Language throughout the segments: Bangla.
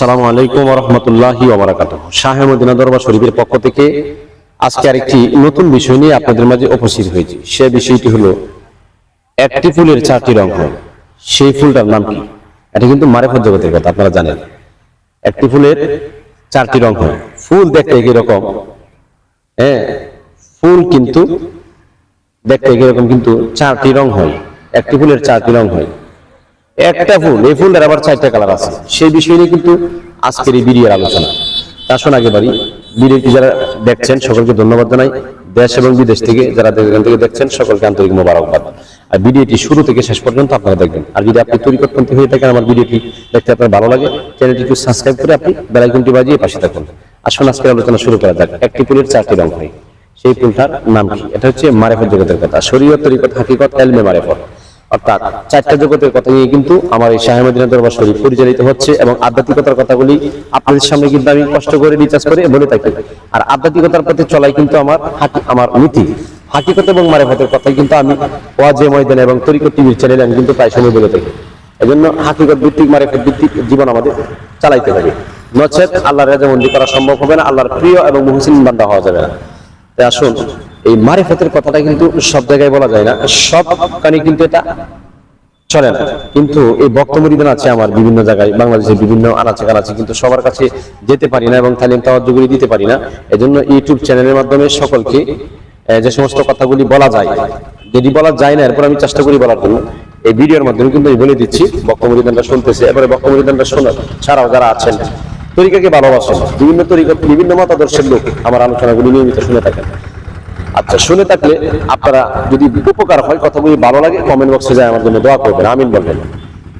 আসসালামু আলাইকুম রহমতুল্লাহি ওবরাকাত শাহে মদিনা দরবার শরীফের পক্ষ থেকে আজকে আরেকটি নতুন বিষয় নিয়ে আপনাদের মাঝে উপস্থিত হয়েছি। সে বিষয়টি হলো, একটি ফুলের চারটি রং হয় সেই ফুলটার নাম কি? এটা কিন্তু মারেফত জগতের কথা, আপনারা জানেন। একটি ফুলের চারটি রং হয় ফুল দেখতে একই রকম হ্যাঁ? ফুল কিন্তু দেখতে একই রকম, কিন্তু চারটি রং হয় একটি ফুলের চারটি রং হয় একটা ফুল, এই ফুলটার আবার চারটা কালার আছে। সেই বিষয় নিয়ে কিন্তু আজকের এই ভিডিওর আলোচনা। তার শোনা আগে বাড়ি, ভিডিওটি যারা দেখছেন, সকলকে ধন্যবাদ জানাই। দেশ এবং বিদেশ থেকে যারা এখান থেকে দেখছেন, সকলকে আন্তরিক মোবারকবাদ। আর ভিডিওটি শুরু থেকে শেষ পর্যন্ত আপনারা দেখবেন। আর যদি আপনি তৈরিকটপন্থী হয়ে থাকেন, আমার ভিডিওটি দেখতে আপনার ভালো লাগে, চ্যানেলটি একটু সাবস্ক্রাইব করে আপনি বেলাইকনটি বাজিয়ে পাশে থাকুন। আসুন আজকের আলোচনা শুরু করা যাক। একটি ফুলের চারটি রং হয়। সেই ফুলটার নাম কি? এটা হচ্ছে মারেফত জগতের কথা। শরীয়ত তরিকত, হাকিকত, এলমে মারেফত। অর্থাৎ চারটা জগতের কথা নিয়ে কিন্তু আমার এই শাহেমদিনা দরবার শরীফ পরিচালিত হচ্ছে এবং আধ্যাত্মিকতার কথাগুলি আপনাদের সামনে কিন্তু আমি কষ্ট করে রিচার্জ করে বলে থাকি। আর আধ্যাত্মিকতার পথে চলাই কিন্তু আমার আমার নীতি। হাকিকত এবং মারেফতের কথাই কিন্তু আমি ওয়াজে ময়দানে এবং তরিকত টিভির চ্যানেলে আমি কিন্তু প্রায় সময় বলে থাকি। এই জন্য হাকিকত ভিত্তিক, মারেফত ভিত্তিক জীবন আমাদের চালাইতে হবে। নচেত আল্লাহর রেজামন্দি করা সম্ভব হবে না, আল্লাহর প্রিয় এবং মুহসিন বান্দা হওয়া যাবে না। তাই আসুন এই মারিফতের কথাটা কিন্তু সব জায়গায় বলা যায় না, সব কানে কিন্তু এটা চলে না। কিন্তু এই বক্তব্য বিধান আছে আমার বিভিন্ন জায়গায়, বাংলাদেশের বিভিন্ন আনাচে কানাচে, কিন্তু সবার কাছে যেতে পারি না এবং তালিম তাওয়াজ্জুগুলি দিতে পারি না। এজন্য ইউটিউব চ্যানেলের মাধ্যমে সকলকে যে সমস্ত কথাগুলি বলা যায়, যদি বলা যায় না, এরপর আমি চেষ্টা করি বলার জন্য। এই ভিডিওর মাধ্যমে কিন্তু আমি বলে দিচ্ছি, বক্তব্য বিধানটা শুনতেছে, এবারে বক্তব্য বিধানটা শোনা ছাড়াও যারা আছেন, তরিকাকে ভালোবাসেন, বিভিন্ন তরিকা বিভিন্ন মতাদর্শের লোক আমার আলোচনাগুলি নিয়মিত শুনে থাকেন। আচ্ছা শুনে থাকলে আপনারা যদি উপকার হয় কথাগুলি ভালো লাগে কমেন্ট বক্সে যায়, আমার জন্য দোয়া করবেন। আমিন বলবেন।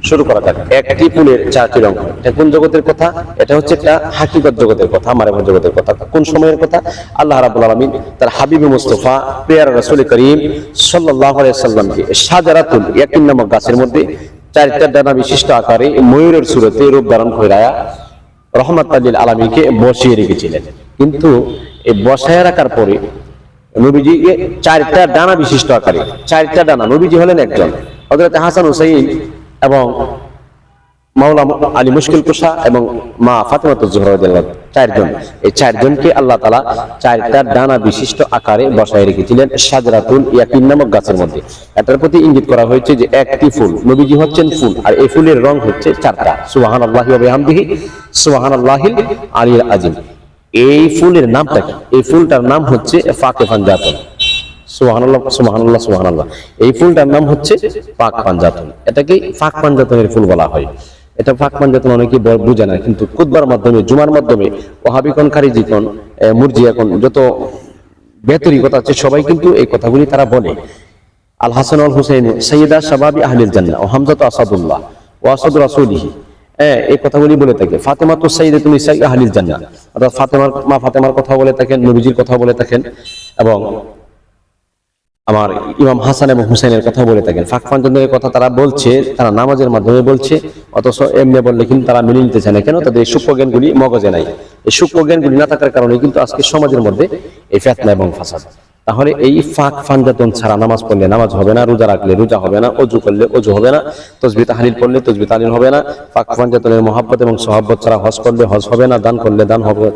শুরু করা যাক। একটি ফুলের চারটি রং। এটা কোন জগতের কথা? এটা হচ্ছে একটা হাকিকত জগতের কথা মারেমত জগতের কথা। কোন সময়ের কথা? আল্লাহ রাবুল আলমিন তার হাবিবি মুস্তফা পেয়ার রসুল করিম সাল্লাহ সাল্লামকে সাজারাতুল ইয়াকিন নামক গাছের মধ্যে চারটা ডানা বিশিষ্ট আকারে ময়ূরের সুরতে রূপ ধারণ করে রহমত আলীল আলমীকে বসিয়ে রেখেছিলেন। কিন্তু এই বসায় রাখার পরে নবীজিকে চারটা ডানা বিশিষ্ট আকারে, চারটা ডানা। নবীজি হলেন একজন হজরত হাসান হুসাইন এবং মাওলা আলী মুশকিল এবং মা ফাতেমাত চারজন। এই চারজনকে আল্লাহ তালা চারটা ডানা বিশিষ্ট আকারে বসায় রেখেছিলেন সাজরাতুল ইয়াকিন নামক গাছের মধ্যে। এটার প্রতি ইঙ্গিত করা হয়েছে যে একটি ফুল, নবীজি হচ্ছেন ফুল, আর এই ফুলের রং হচ্ছে চারটা। সুবাহান আল্লাহি সুবাহান আল্লাহিল আলীল আজিম এই ফুলের নামটা কি? এই ফুলটার নাম হচ্ছে ফাকে পাঞ্জাতন। সুবহানাল্লাহ সুবহানাল্লাহ সুবহানাল্লাহ। এই ফুলটার নাম হচ্ছে পাক পাঞ্জাতন। এটাকে ফাক পাঞ্জাতনের ফুল বলা হয়। এটা ফাক পাঞ্জাতন অনেকে বুঝে না, কিন্তু কুদবার মাধ্যমে, জুমার মাধ্যমে ওহাবিকন খারিজিকন মুরজিয়াকন যত বেতরি কথা আছে, সবাই কিন্তু এই কথাগুলি তারা বলে। আল হাসান আল হুসাইন সৈয়দা শাবাবি আহলিল জান্নাহ, ও হামজাত আসাদুল্লাহ ও আসাদ রাসূলিহি। হ্যাঁ এই কথাগুলি বলে থাকে। ফাতেমা তো সাইদে তুমি আহলিল জান্নাহ। অর্থাৎ ফাতেমার মা ফাতেমার কথা বলে থাকেন, নবীজির কথা বলে থাকেন এবং আমার ইমাম হাসান এবং হুসাইনের কথা বলে থাকেন। ফাঁক পাঞ্জনের কথা তারা বলছে, তারা নামাজের মাধ্যমে বলছে, অথচ এমনি বললে কিন্তু তারা মেনে নিতে চায় না। কেন? তাদের এই সূক্ষ্ম জ্ঞানগুলি মগজে নাই। এই সূক্ষ্ম জ্ঞানগুলি না থাকার কারণে কিন্তু আজকে সমাজের মধ্যে এই ফেতনা এবং ফাসাদ। তাহলে এই ফাঁক ফানজাতন ছাড়া নামাজ পড়লে নামাজ হবে না, রোজা রাখলে রোজা হবে না, অজু করলে অজু হবে না, তসবি তাহালিল পড়লে তসবি তাহালিল হবে না, ফাঁক ফানজাতনের মহাব্বত এবং সহাব্বত ছাড়া হজ করলে হজ হবে না, দান করলে দান হবে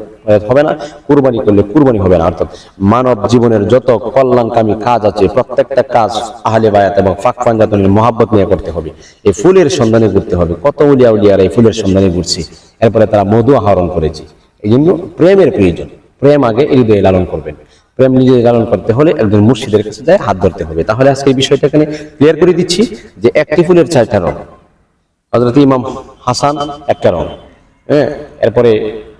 হবে না, কুরবানি করলে কুরবানি হবে না, অর্থাৎ মানব জীবনের যত কল্যাণকামী কাজ আছে, প্রত্যেকটা কাজ আহলে বায়াত এবং ফাঁক ফানজাতনের মহাব্বত নিয়ে করতে হবে। এই ফুলের সন্ধানে ঘুরতে হবে, কত উলিয়া উলিয়ার এই ফুলের সন্ধানে ঘুরছে, এরপরে তারা মধু আহরণ করেছে। এই জন্য প্রেমের প্রয়োজন, প্রেম আগে হৃদয়ে লালন করবেন। প্রেম নিজে লালন করতে হলে একজন মুর্শিদের কাছে যায়, হাত ধরতে হবে। তাহলে আজকে এই বিষয়টা এখানে ক্লিয়ার করে দিচ্ছি যে একটি ফুলের চারটা রং। হজরত ইমাম হাসান একটা রং হ্যাঁ? এরপরে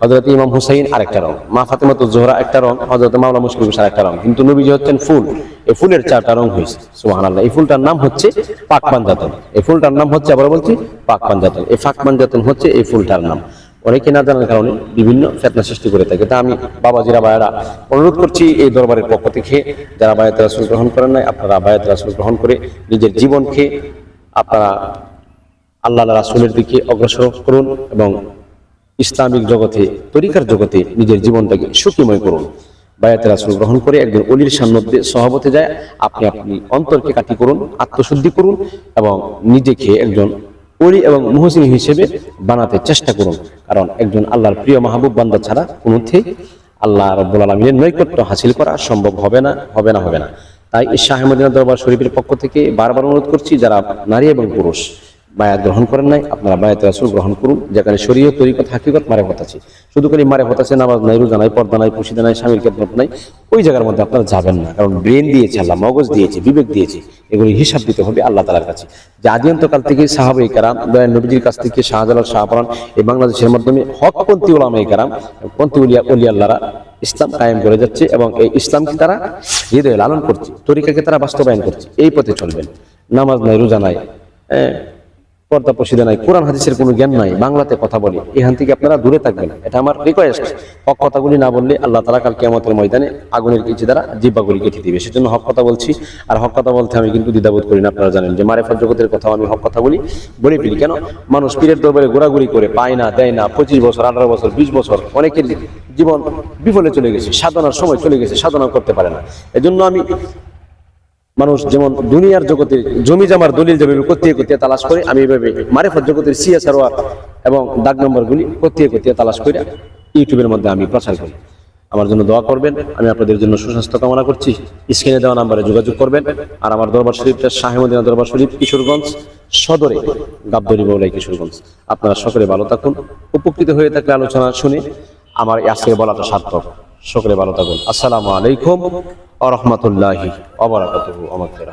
হজরত ইমাম হুসাইন আরেকটা রং, মা ফাতেমাত জোহরা একটা রং হজরত মাওলা মুশকিল হুসাইন একটা রং। কিন্তু নবীজি হচ্ছেন ফুল। এই ফুলের চারটা রং হয়েছে। সুবহানাল্লাহ। এই ফুলটার নাম হচ্ছে পাক পাঞ্জাতন। এই ফুলটার নাম হচ্ছে আবার বলছি, পাক পাঞ্জাতন। এই পাক পাঞ্জাতন হচ্ছে এই ফুলটার নাম। অনেকে না জানার কারণে বিভিন্ন ফেতনা সৃষ্টি করে থাকে। তা আমি বাবাজিরা ভাইয়েরা অনুরোধ করছি এই দরবারের পক্ষ থেকে, যারা বায়াত রাসুল গ্রহণ করেন নাই, আপনারা বায়াত রাসুল গ্রহণ করে নিজের জীবনকে আপনারা আল্লাহ রাসুলের দিকে অগ্রসর করুন এবং ইসলামিক জগতে, তরিকার জগতে নিজের জীবনটাকে সুখীময় করুন। বায়াতের রাসুল গ্রহণ করে একজন অলির সান্নিধ্যে সভাপতি যায়, আপনি আপনি অন্তরকে কাটি করুন, আত্মশুদ্ধি করুন এবং নিজেকে একজন অলি এবং মুহসিন হিসেবে বানাতে চেষ্টা করুন। কারণ একজন আল্লাহর প্রিয় মাহবুব বান্দা ছাড়া কোনোথেই আল্লাহ রব্বুল আলমিনের নৈকট্য হাসিল করা সম্ভব হবে না হবে না হবে না। তাই শাহমদিনা শাহ মদিনা দরবার শরীফের পক্ষ থেকে বারবার অনুরোধ করছি, যারা নারী এবং পুরুষ বায়াত গ্রহণ করেন নাই আপনারা বায়াত রাসুল গ্রহণ করুন। যেখানে শরীয় তরিকত হাকিকত মারে আছে। শুধু খালি মারে আছে নামাজ নাই রোজা নাই পর্দা নাই পুষিদা নাই স্বামীর খেদমত নাই ওই জায়গার মধ্যে আপনারা যাবেন না। কারণ ব্রেন দিয়েছে আল্লাহ মগজ দিয়েছে বিবেক দিয়েছে এগুলি হিসাব দিতে হবে আল্লাহ তালার কাছে। যে আদিয়ন্তকাল থেকে সাহাবাই কারাম দয়াল নবীজির কাছ থেকে শাহজালাল শাহপরান এই বাংলাদেশের মাধ্যমে হকপন্থী ওলামাই কারাম পন্থী উলিয়া উলিয়া আল্লাহরা ইসলাম কায়েম করে যাচ্ছে এবং এই ইসলামকে তারা হৃদয়ে লালন করছে তরিকাকে তারা বাস্তবায়ন করছে এই পথে চলবেন। নামাজ নাই রোজা নাই হ্যাঁ, পর্দা পশিদা নাই, কোরআন হাদিসের কোনো জ্ঞান নাই, বাংলাতে কথা বলে, এখান থেকে আপনারা দূরে থাকবেন। এটা আমার রিকোয়েস্ট হক কথাগুলি না বললে আল্লাহ তালা কাল কেমতের ময়দানে আগুনের কিছু দ্বারা জিব্বাগুলি কেটে দিবে। সেজন্য হক কথা বলছি। আর হক কথা বলতে আমি কিন্তু দ্বিধাবোধ করি না, আপনারা জানেন যে মারেফত জগতের কথা আমি হক কথা বলি, বলে ফেলি। কেন? মানুষ পীরের দরবারে ঘোরাঘুরি করে, পায় না, দেয় না, পঁচিশ বছর, আঠারো বছর, বিশ বছর, অনেকের জীবন বিফলে চলে গেছে, সাধনার সময় চলে গেছে, সাধনা করতে পারে না। এজন্য আমি মানুষ যেমন দুনিয়ার জগতে জমি জামার দলিল যেভাবে কতিয়ে কতিয়ে তালাশ করে, আমি এভাবে মারেফত জগতের সিএসআর এবং দাগ নম্বরগুলি কতিয়ে কতিয়ে তালাশ করে ইউটিউবের মধ্যে আমি প্রচার করি। আমার জন্য দোয়া করবেন, আমি আপনাদের জন্য সুস্বাস্থ্য কামনা করছি। স্ক্রিনে দেওয়া নাম্বারে যোগাযোগ করবেন আর আমার দরবার শরীফটা শাহেমদিনা দরবার শরীফ, কিশোরগঞ্জ সদরে গাবদরি বলাই কিশোরগঞ্জ। আপনারা সকলে ভালো থাকুন, উপকৃত হয়ে থাকলে আলোচনা শুনে আমার আজকে বলাটা সার্থক। সকলে ভালো থাকুন। আসসালামু আলাইকুম আ রহমতুল্লাহি অবরাকাতুহু আমাকেরা